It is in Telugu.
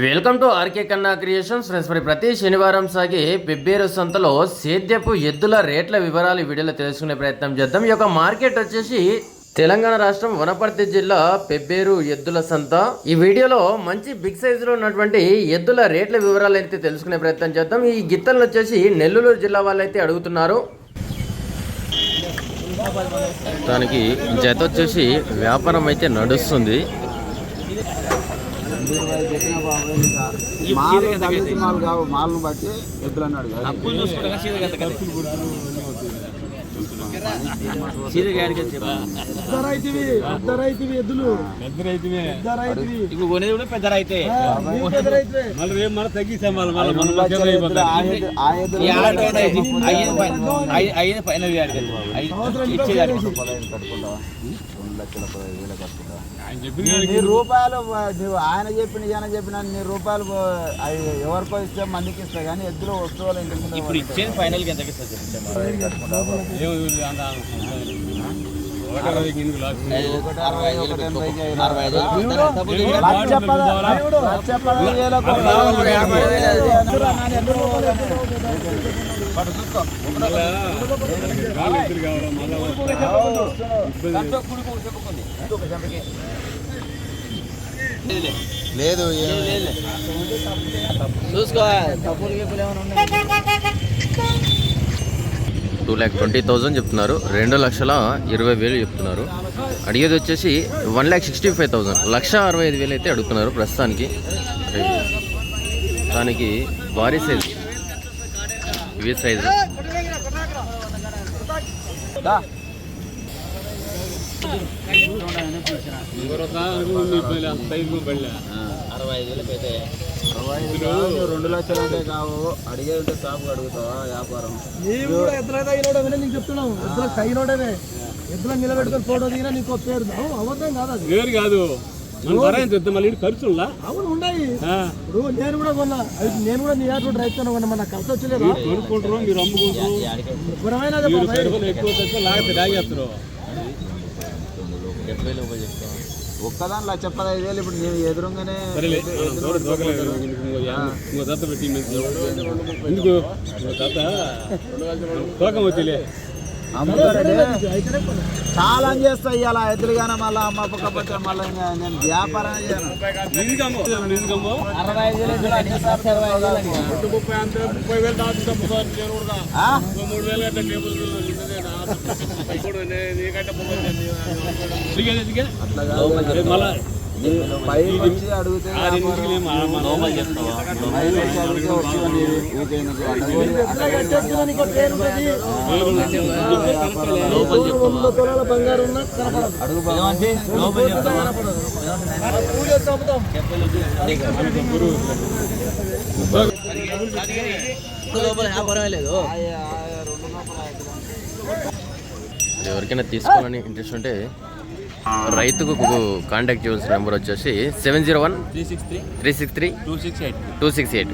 Welcome to RK Kanna creations. Friends మరి ప్రతి శనివారం సాగే పెబ్బేరు సంతలో సేద్యపు ఎద్దుల రేట్ల వివరాలు వీడియోలో తెలుసుకునే ప్రయత్నం చేద్దాం. ఈ యొక్క మార్కెట్ వచ్చేసి తెలంగాణ రాష్ట్రం వనపర్తి జిల్లా పెబ్బేరు ఎద్దుల సంత. ఈ వీడియోలో మంచి బిగ్ సైజులో ఉన్నటువంటి ఎద్దుల రేట్ల వివరాలు అయితే తెలుసుకునే ప్రయత్నం చేద్దాం. ఈ గిత్తలను వచ్చేసి నెల్లూరు జిల్లా వాళ్ళు అయితే అడుగుతున్నారు. దానికి జత వచ్చేసి వ్యాపారం అయితే నడుస్తుంది. మాలు తగ్గించి మాలు కావు మాలను బట్టి ఎద్దులు అన్నాడు కదా ఇప్పుడు కొనేది కూడా పెద్ద రైతే మళ్ళీ తగ్గిస్తాం రూపాయలు నువ్వు ఆయన చెప్పిన ఈయన చెప్పిన నీ రూపాయలు అవి ఎవరికో ఇస్తే మందికి ఇస్తా కానీ ఎద్దులు వస్తువులు ఇప్పుడు ఇచ్చేది ఫైనల్కి ఎంతకి ఇస్తుంది లేదు. చూసుకో తప్పులు గిప్పులు ఏమైనా ఉన్నాయి టూ ల్యాక్ ట్వంటీ థౌజండ్ చెప్తున్నారు. రెండు లక్షల ఇరవై వేలు చెప్తున్నారు. అడిగేది వచ్చేసి one lakh sixty five thousand లక్ష అరవై ఐదు వేలు అయితే అడుగుతున్నారు ప్రస్తుతానికి. దానికి భారీ సైజు ఇవి సైజు అరవై ఐదు వేలకు అయితే అరవై ఐదు రెండు లక్షలు అంటే కావు అడిగే ఉంటే షాపు అడుగుతావా వ్యాపారం నీవు కూడా ఎద్దులకు తగినోడమే నేను చెప్తున్నావు ఎద్దులకు తగినోడమే ఎద్దులకు నిలబెట్టుకొని ఫోటో దిగినా నీకు పేరు అవద్దం కాదు అది పేరు కాదు మళ్ళీ ఖర్చులా అవును ఉన్నాయి ఇప్పుడు నేను కూడా కొన్నా అది నేను కూడా నీ యాడ్ రైతు కొన్నా మన ఖర్చు వచ్చలేదు కొనుక్కుంటారు మీరు అమ్ముకుంటారు డెబ్బై లోపల చెప్తా ఒక్కదాని లక్ష పదహైదు వేలు ఇప్పుడు నీవు ఎదురుగానే సరేలే దూరం దూకలేదు ఇంకో యా- ఇంకో దత్త పెట్టి ఎందుకు ఇంకో దత్త తూకం వచ్చిలే అమ్ముతారంటే చాలా చేస్తా ఇవాళ. ఎదురుగానే మళ్ళీ అమ్మకపోతే మళ్ళీ ఇంకా నేను వ్యాపారం అట్లా ఎవరికైనా తీసుకోవాలని ఇంట్రెస్ట్ ఉంటే రైతుకు కాంటాక్ట్ చేయాల్సిన నెంబర్ వచ్చేసి seven zero one three six three three six three two six eight two six eight